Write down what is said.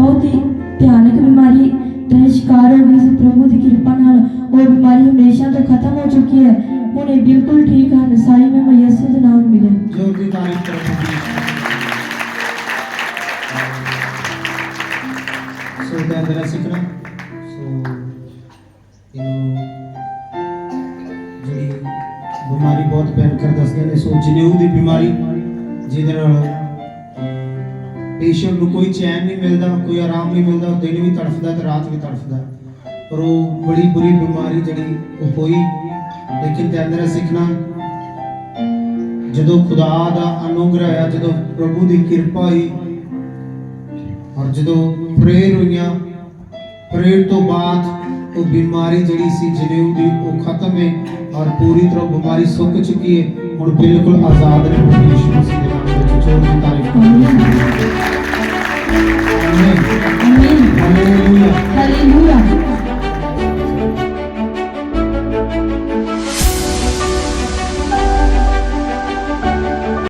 ਬਹੁਤ ਹੀ ਭਿਆਨਕ ਬਿਮਾਰੀ ਦਾ ਸ਼ਿਕਾਰ ਹੋ ਗਈ ਸੀ। ਪ੍ਰਭੂ ਦੀ ਕਿਰਪਾ ਨਾਲ ਉਹ ਬਿਮਾਰੀ ਹਮੇਸ਼ਾ ਤੋਂ ਖਤਮ ਹੋ ਚੁੱਕੀ ਹੈ। ਹੁਣ ਇਹ ਬਿਲਕੁਲ ਠੀਕ ਹਨ। ਸਾਈ ਮੈਂ ਮਯਸੂ ਦੇ ਨਾਮ ਮਿਲੇ। ਜੋਰ ਦੀ ਤਾਰੀਫ ਕਰੋ ਸੋ ਦਾ ਮੇਰਾ ਬਿਮਾਰੀ ਬਹੁਤ ਭਿਆਨਕ ਦੱਸਦੇ ਨੇ। ਸੋਚ ਜਨੇਊ ਦੀ ਬਿਮਾਰੀ, ਜਿਹਦੇ ਨਾਲ ਪੇਸ਼ੈਂਟ ਨੂੰ ਕੋਈ ਚੈਨ ਨਹੀਂ ਮਿਲਦਾ, ਕੋਈ ਆਰਾਮ ਨਹੀਂ ਮਿਲਦਾ ਉਹ ਦਿਨ ਵੀ ਤੜਫਦਾ ਤੇ ਰਾਤ ਵੀ ਤੜਫਦਾ। ਪਰ ਉਹ ਬੜੀ ਬੁਰੀ ਬਿਮਾਰੀ ਜਿਹੜੀ ਉਹ ਹੋਈ, ਲੇਕਿਨ ਤੇ ਅੰਦਰ ਸਿੱਖਣਾ, ਜਦੋਂ ਖੁਦਾ ਦਾ ਅਨੁਗ੍ਰਹ ਆਇਆ ਜਦੋਂ ਪ੍ਰਭੂ ਦੀ ਕਿਰਪਾ ਹੋਈ ਔਰ ਜਦੋਂ ਪ੍ਰੇਰ ਹੋਈਆਂ, ਪ੍ਰੇਰ ਤੋਂ ਬਾਅਦ ਉਹ ਬਿਮਾਰੀ ਜਿਹੜੀ ਸੀ ਜਨੇਊ ਦੀ, ਉਹ ਖਤਮ ਹੈ ਔਰ ਪੂਰੀ ਤਰ੍ਹਾਂ ਬਿਮਾਰੀ ਸੁੱਕ ਚੁੱਕੀ ਹੈ, ਹੁਣ ਬਿਲਕੁਲ ਆਜ਼ਾਦ ਨੇ ਯਿਸੂ